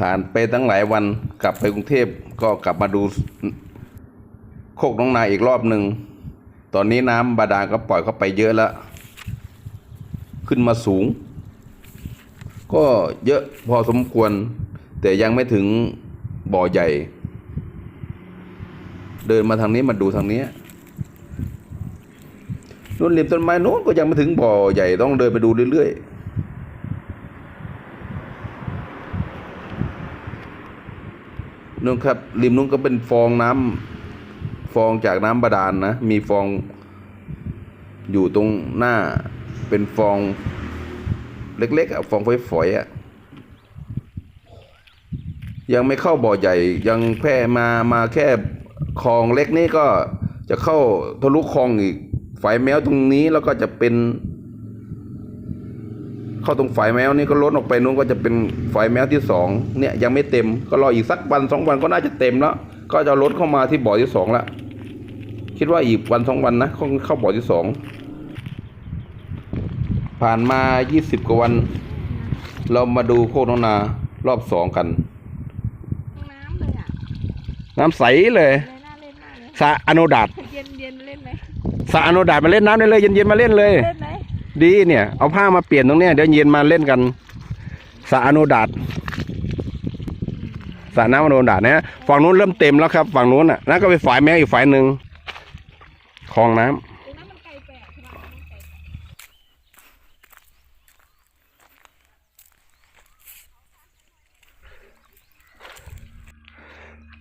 ผ่านไปตั้งหลายวันกลับไปกรุงเทพก็กลับมาดูโคกน้องนาอีกรอบหนึ่ง ตอนนี้น้ำบาดาลก็ปล่อยเข้าไปเยอะแล้ว ขึ้นมาสูง ก็เยอะพอสมควร แต่ยังไม่ถึงบ่อใหญ่ เดินมาทางนี้มาดูทางนี้นู่นริมต้นไม้นู้นก็ยังไม่ถึงบ่อใหญ่ต้องเดินไปดูเรื่อยๆ นู่นครับ ริมนู้นก็เป็นฟองน้ำฟองจากน้ำบาดาลนนะ มีฟองอยู่ตรงหน้าเป็นฟองเล็กๆอะฟองฝอยๆอะยังไม่เข้าบ่อใหญ่ยังแพร่มามาแค่คลองเล็กนี่ก็จะเข้าทะลุคลองอีกฝายแมวตรงนี้แล้วก็จะเป็น เข้าตรงฝายแมวนี่ก็ล้นออกไปนู้นก็จะเป็นฝายแมวที่สองเนี่ยยังไม่เต็มก็รออีกสักวันสองวันก็น่าจะเต็มแล้วก็จะลดเข้ามาที่บ่อที่สองละคิดว่าอีกวันสองวันนะเข้าเข้าบ่อที่สองผ่านมา20กว่าวัน เรามาดูโคกน้องนารอบสองกัน น้ำเลยอะน้ำใสเลยเลยน่าเล่นมากเลยสระอโนดาตเย็นเย็นๆเล่นไหมสระอโนดาตมาเล่นน้ำได้เลยเย็นๆมาเล่นเลย เล่นไหม ดีเนี่ย เอาผ้ามาเปลี่ยนตรงเนี้ยเดี๋ยวเย็นมาเล่นกันสระอโนดาตสระน้ำอโนดาตนะฝั่งนู้นเริ่มเต็มแล้วครับ ฝั่งนู้นอะนั่นก็ไปฝ่ายแมวอีกฝ่ายหนึ่งคลองน้ำตรงนั้นมันไกลแปลกใช่ไหมมันไกลแปลก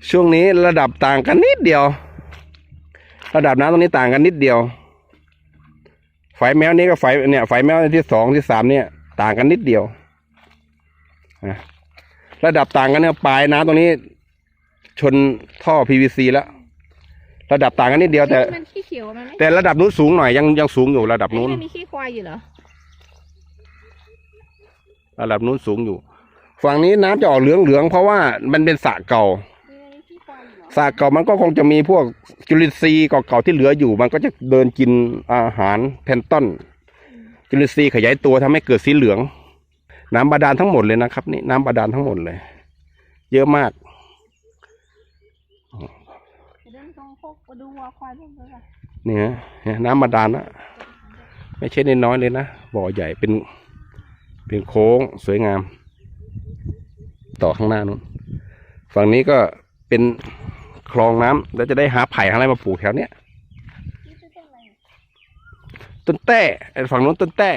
ช่วงนี้ระดับต่างกันนิดเดียว ระดับน้ำตรงนี้ต่างกันนิดเดียว ไฟแมวนี้กับไฟเนี่ยไฟแมวที่สองที่สามเนี่ย ต่างกันนิดเดียวนะระดับต่างกันเนี่ยปลายน้ำตรงนี้ ชนท่อ PVC แล้ว ระดับต่างกันนิดเดียวแต่มันขี้เขียวมันไม่แต่ระดับนู้นสูงหน่อยยังยังสูงอยู่ระดับนู้นไอ้มีขี้ควายอยู่เหรอระดับนู้นสูงอยู่ ฝั่งนี้น้ำจะออกเหลืองเหลืองๆเพราะว่ามันเป็นสระเก่ามีอันนี้ขี้ ควายอยู่เก่ามันก็คงจะมีพวกจุลินทรีย์เก่าๆที่เหลืออยู่ มันก็จะเดินกินอาหารแพนต้นจุลินทรีย์ขยายตัวทำให้เกิดสีเหลือง น้ำบาดาลทั้งหมดเลยนะครับ นี่น้ำบาดาลทั้งหมดเลย เยอะมากเดินตรงพวกไปดูวัวควายพวกนี้ป่ะนี่ฮะเนี่ยน้ำบาดาลนะไม่ใช่น้อยเลยนะบ่อใหญ่เป็นเป็นโค้งสวยงาม ต่อข้างหน้านู้นฝั่งนี้ก็เป็น คลองน้ำแล้วจะได้หาไผ่อะไรมาปลูกแถวเนี้ยต้นแต้ฝั่งนู้นต้นแต้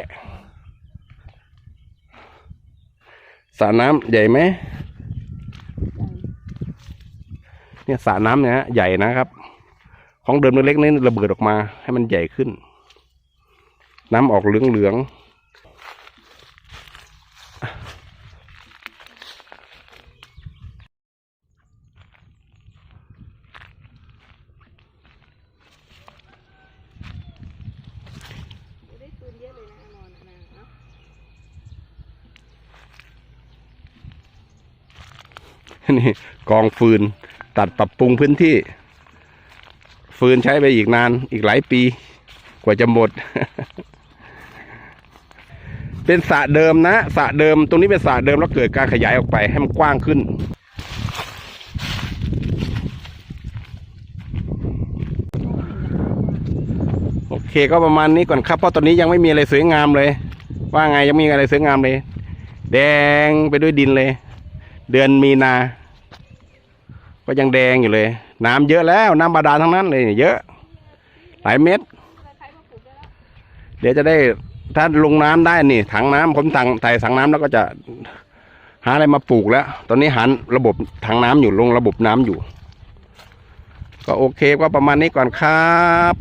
สระน้ำใหญ่ไหมเนี่ยสระน้ำเนี่ยฮะใหญ่นะครับ ของเดิมเล็กๆนี่ระเบิดออกมาให้มันใหญ่ขึ้น น้ำออกเหลืองได้ปืนเยอะเลยนะนอนนะเนาะ ๆ นี่กองฟืน ตัดปรับปรุงพื้นที่ ฟืนใช้ไปอีกนานอีกหลายปี กว่าจะหมด เป็นสระเดิมนะสระเดิมตรงนี้เป็นสระเดิมแล้วเกิดการขยายออกไปให้มันกว้างขึ้นโอเคก็ประมาณนี้ก่อนครับเพราะตอนนี้ยังไม่มีอะไรสวยงามเลย ว่าไงยังมีอะไรสวยงามเลย แดงไปด้วยดินเลย เดือนมีนา ก็ยังแดงอยู่เลย น้ำเยอะแล้วน้ำบาดาลทั้งนั้นเลยเยอะ หลายเม็ดเดี๋ยวจะได้ถ้าลงน้ำได้นี่ ถังน้ำผมถังใส่ถังน้ำแล้วก็จะหาอะไรมาปลูกแล้ว ตอนนี้หันระบบถังน้ำอยู่ลงระบบน้ำอยู่ ก็โอเคก็ประมาณนี้ก่อนครับ